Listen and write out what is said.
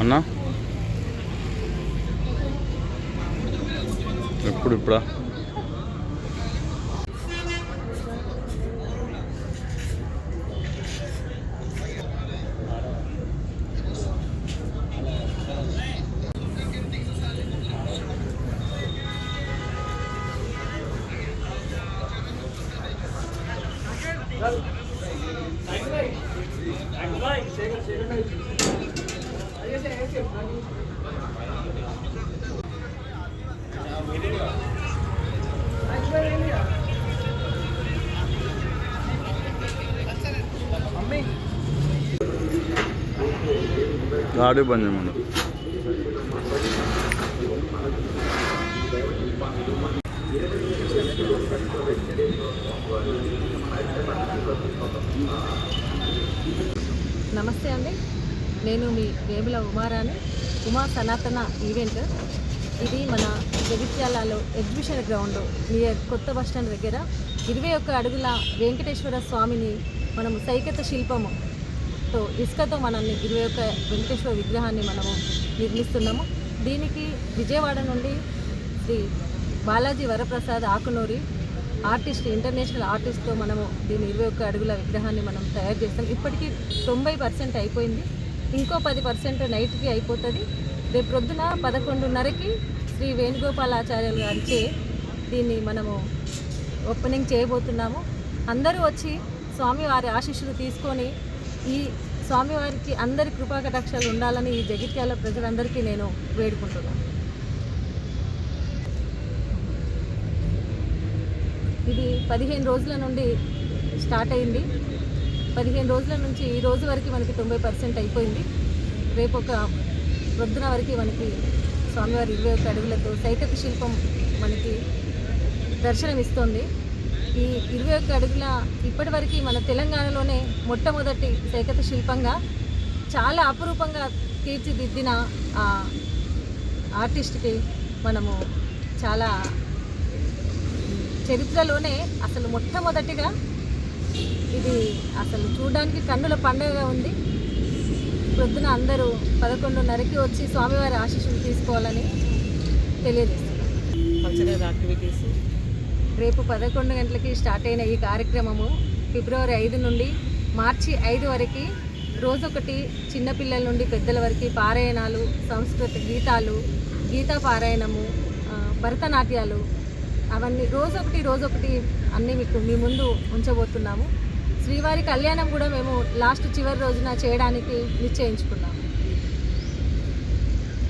అన్నా ఎప్పుడు ఇప్పుడా Thank you. ఆడే బంద్ నమస్తే అండి. నేను మీ వేముల ఉమారాణి ఉమా సనాతన ఈవెంట్. ఇది మన జగిత్యాలలో ఎగ్జిబిషన్ గ్రౌండ్ నియర్ కొత్త బస్ స్టాండ్ దగ్గర. ఇరవై ఒక్క అడుగుల వెంకటేశ్వర స్వామిని మనము సైకత శిల్పముతో ఇసుకతో మనల్ని ఇరవై ఒక్క వెంకటేశ్వర విగ్రహాన్ని మనము నిర్మిస్తున్నాము. దీనికి విజయవాడ నుండి శ్రీ బాలాజీ వరప్రసాద్ ఆకునూరి ఆర్టిస్ట్ ఇంటర్నేషనల్ ఆర్టిస్ట్తో మనము దీని ఇరవై ఒక్క అడుగుల విగ్రహాన్ని మనం తయారు చేస్తాం. ఇప్పటికీ తొంభై పర్సెంట్ అయిపోయింది. ఇంకో పది పర్సెంట్ నైట్కి అయిపోతుంది. రేపు ప్రొద్దున పదకొండున్నరకి శ్రీ వేణుగోపాలాచార్యులు గారిచే దీన్ని మనము ఓపెనింగ్ చేయబోతున్నాము. అందరూ వచ్చి స్వామివారి ఆశీస్సులు తీసుకొని ఈ స్వామివారికి అందరి కృపాకటాక్షాలు ఉండాలని ఈ జగిత్యాల ప్రజలందరికీ నేను వేడుకుంటున్నాను. ఇది పదిహేను రోజుల నుండి స్టార్ట్ అయింది. పదిహేను రోజుల నుంచి ఈ రోజు వరకు మనకి తొంభై పర్సెంట్ అయిపోయింది. రేపు ఒక ప్రొద్దున వరకు మనకి స్వామివారి ఇరవై ఒక్క అడుగులతో సైకత శిల్పం మనకి దర్శనమిస్తోంది. ఈ ఇరవై ఒక్క అడుగుల ఇప్పటివరకు మన తెలంగాణలోనే మొట్టమొదటి సైకత శిల్పంగా చాలా అపురూపంగా తీర్చిదిద్దిన ఆ ఆర్టిస్ట్కి మనము చాలా చరిత్రలోనే అసలు మొట్టమొదటిగా ఇది అసలు చూడడానికి కన్నుల పండుగగా ఉంది. ప్రొద్దున అందరూ పదకొండున్నరకి వచ్చి స్వామివారి ఆశీస్సులు తీసుకోవాలని తెలియజేస్తున్నారు. కల్చరల్ యాక్టివిటీస్ రేపు పదకొండు గంటలకి స్టార్ట్ అయిన ఈ కార్యక్రమము ఫిబ్రవరి ఐదు నుండి మార్చి ఐదు వరకు రోజొకటి చిన్నపిల్లల నుండి పెద్దల వరకు పారాయణాలు సంస్కృత గీతాలు గీతా పారాయణము భరతనాట్యాలు అవన్నీ రోజొకటి రోజొకటి అన్నీ మీకు మీ ముందు ఉంచబోతున్నాము. శ్రీవారి కళ్యాణం కూడా మేము లాస్ట్ చివరి రోజున చేయడానికి నిశ్చయించుకున్నాము.